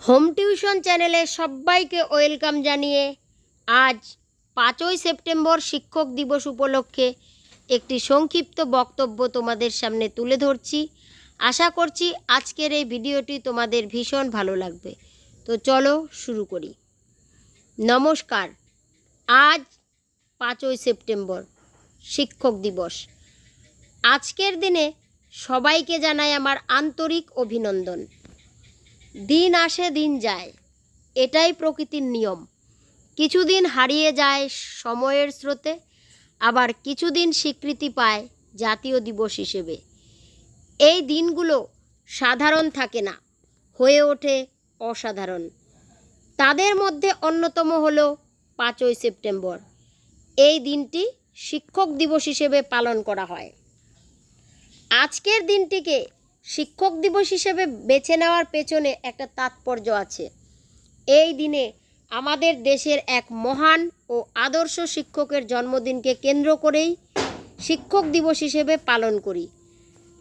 Home tuition চ্যানেলে সবাইকে welcome জানিয়ে আজ পাঁচই সেপ্টেম্বর শিক্ষক দিবস উপলক্ষে একটি সংক্ষিপ্ত বক্তব্য তোমাদের সামনে তুলে ধরছি। আশা করছি আজকের এই ভিডিওটি তোমাদের ভীষণ ভালো লাগবে। তো চলো শুরু করি। নমস্কার। আজ পাঁচই সেপ্টেম্বর, শিক্ষক দিবস। আজকের দিনে সবাইকে জানাই আমার আন্তরিক অভিনন্দন। দিন আসে দিন যায়, এটাই প্রকৃতির নিয়ম। কিছুদিন হারিয়ে যায় সময়ের স্রোতে, আবার কিছুদিন স্বীকৃতি পায় জাতীয় দিবস হিসেবে। এই দিনগুলো সাধারণ থাকে না, হয়ে ওঠে অসাধারণ। তাদের মধ্যে অন্যতম হল পাঁচই সেপ্টেম্বর। এই দিনটি শিক্ষক দিবস হিসেবে পালন করা হয়। আজকের দিনটিকে শিক্ষক দিবস হিসেবে বেছে নেওয়ার পেছনে একটা তাৎপর্য আছে। এই দিনে আমাদের দেশের এক মহান ও আদর্শ শিক্ষকের জন্মদিনকে কেন্দ্র করেই শিক্ষক দিবস হিসেবে পালন করি।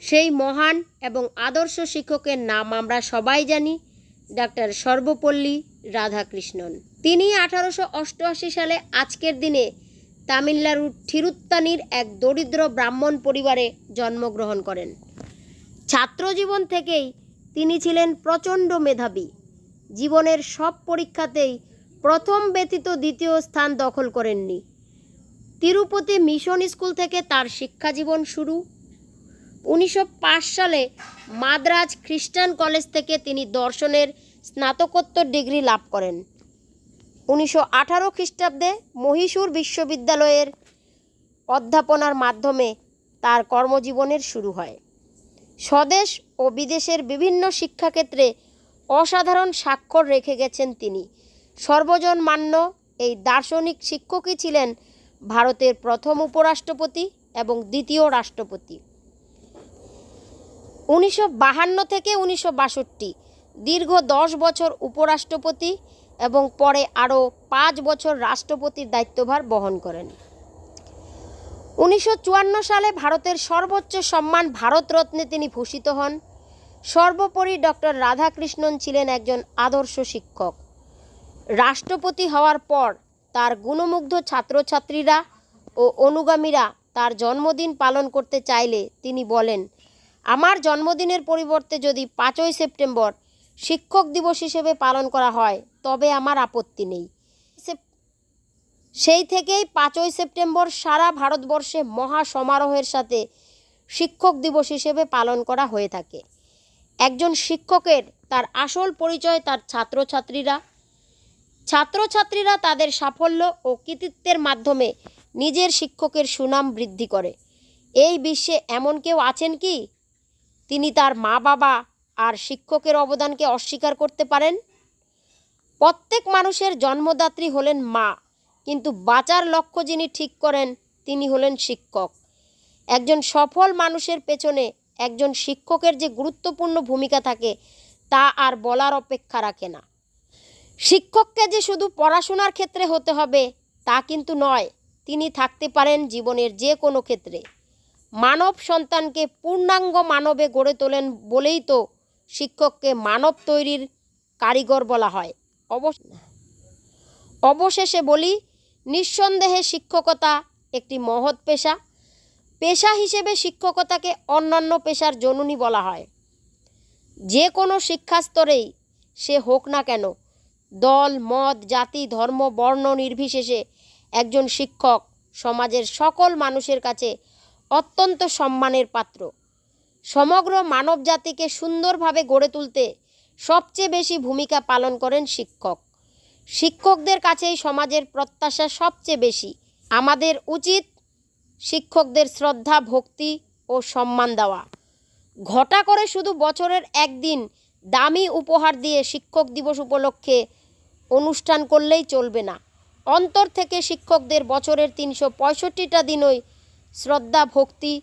সেই মহান এবং আদর্শ শিক্ষকের নাম আমরা সবাই জানি, ডাক্তার সর্বপল্লী রাধাকৃষ্ণন। তিনি আঠারোশো অষ্টআশি সালে আজকের দিনে তামিলনাড়ুর থিরুত্তানির এক দরিদ্র ব্রাহ্মণ পরিবারে জন্মগ্রহণ করেন। ছাত্রজীবন থেকেই তিনি ছিলেন প্রচণ্ড মেধাবী। জীবনের সব পরীক্ষাতেই প্রথম ব্যতীত দ্বিতীয় স্থান দখল করেননি। তিরুপতি মিশন স্কুল থেকে তার শিক্ষা জীবন শুরু। উনিশশো পাঁচ সালে মাদ্রাজ খ্রিস্টান কলেজ থেকে তিনি দর্শনের স্নাতকোত্তর ডিগ্রি লাভ করেন। উনিশশো আঠারো খ্রিস্টাব্দে মহীশূর বিশ্ববিদ্যালয়ের অধ্যাপনার মাধ্যমে তার কর্মজীবনের শুরু হয়। স্বদেশ ও বিদেশের বিভিন্ন শিক্ষাক্ষেত্রে অসাধারণ স্বাক্ষর রেখে গেছেন তিনি। সর্বজন মান্য এই দার্শনিক শিক্ষকই ছিলেন ভারতের প্রথম উপরাষ্ট্রপতি এবং দ্বিতীয় রাষ্ট্রপতি। উনিশশো থেকে উনিশশো বাষট্টি, দীর্ঘ দশ বছর উপরাষ্ট্রপতি এবং পরে আরও পাঁচ বছর রাষ্ট্রপতির দায়িত্বভার বহন করেন। উনিশশো চুয়ান্ন সালে ভারতের সর্বোচ্চ সম্মান ভারতরত্নে তিনি ভূষিত হন। সর্বোপরি ডক্টর রাধাকৃষ্ণন ছিলেন একজন আদর্শ শিক্ষক। রাষ্ট্রপতি হওয়ার পর তার গুণমুগ্ধ ছাত্রছাত্রীরা ও অনুগামীরা তার জন্মদিন পালন করতে চাইলে তিনি বলেন, আমার জন্মদিনের পরিবর্তে যদি পাঁচই সেপ্টেম্বর শিক্ষক দিবস হিসেবে পালন করা হয়, তবে আমার আপত্তি নেই। সেই থেকেই পাঁচই সেপ্টেম্বর সারা ভারতবর্ষে মহা সমারোহের সাথে শিক্ষক দিবস হিসেবে পালন করা হয়ে থাকে। একজন শিক্ষকের তার আসল পরিচয় তার ছাত্রছাত্রীরা ছাত্রছাত্রীরা তাদের সাফল্য ও কৃতিত্বের মাধ্যমে নিজের শিক্ষকের সুনাম বৃদ্ধি করে। এই বিশ্বে এমন কেউ আছেন কি? তিনি তার মা বাবা আর শিক্ষকের অবদানকে অস্বীকার করতে পারেন? প্রত্যেক মানুষের জন্মদাত্রী হলেন মা। কিন্তু বাঁচার লক্ষ্য যিনি ঠিক করেন, তিনি হলেন শিক্ষক। একজন সফল মানুষের পেছনে একজন শিক্ষকের যে গুরুত্বপূর্ণ ভূমিকা থাকে, তা আর বলার অপেক্ষা রাখে না। শিক্ষককে যে শুধু পড়াশোনার ক্ষেত্রে হতে হবে, তা কিন্তু নয়, তিনি থাকতে পারেন জীবনের যে কোনো ক্ষেত্রে। মানব সন্তানকে পূর্ণাঙ্গ মানবে গড়ে তোলেন বলেই তো শিক্ষককে মানব তৈরির কারিগর বলা হয়। অবশ্য অবশেষে বলি নিঃসন্দেহে শিক্ষকতা একটি মহৎ পেশা। পেশা হিসেবে শিক্ষকতাকে অন্যান্য পেশার জননী বলা হয়। যে কোনো শিক্ষাস্তরেই সে হোক না কেন, দল, মত, জাতি, ধর্ম, বর্ণ নির্বিশেষে একজন শিক্ষক সমাজের সকল মানুষের কাছে অত্যন্ত সম্মানের পাত্র। সমগ্র মানব জাতিকে সুন্দরভাবে গড়ে তুলতে সবচেয়ে বেশি ভূমিকা পালন করেন শিক্ষক। শিক্ষকদের কাছেই সমাজের প্রত্যাশা সবচেয়ে বেশি। আমাদের উচিত শিক্ষকদের শ্রদ্ধা, ভক্তি ও সম্মান দেওয়া। ঘটা করে শুধু বছরের একদিন দামি উপহার দিয়ে শিক্ষক দিবস উপলক্ষে অনুষ্ঠান করলেই চলবে না। অন্তর থেকে শিক্ষকদের বছরের তিনশো পঁয়ষট্টিটা দিনই শ্রদ্ধা, ভক্তি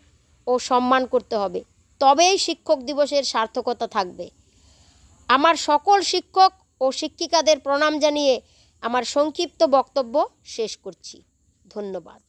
ও সম্মান করতে হবে। তবেই শিক্ষক দিবসের সার্থকতা থাকবে। আমার সকল শিক্ষক ও শিক্ষিকাদের প্রণাম জানিয়ে আমার সংক্ষিপ্ত বক্তব্য শেষ করছি। ধন্যবাদ।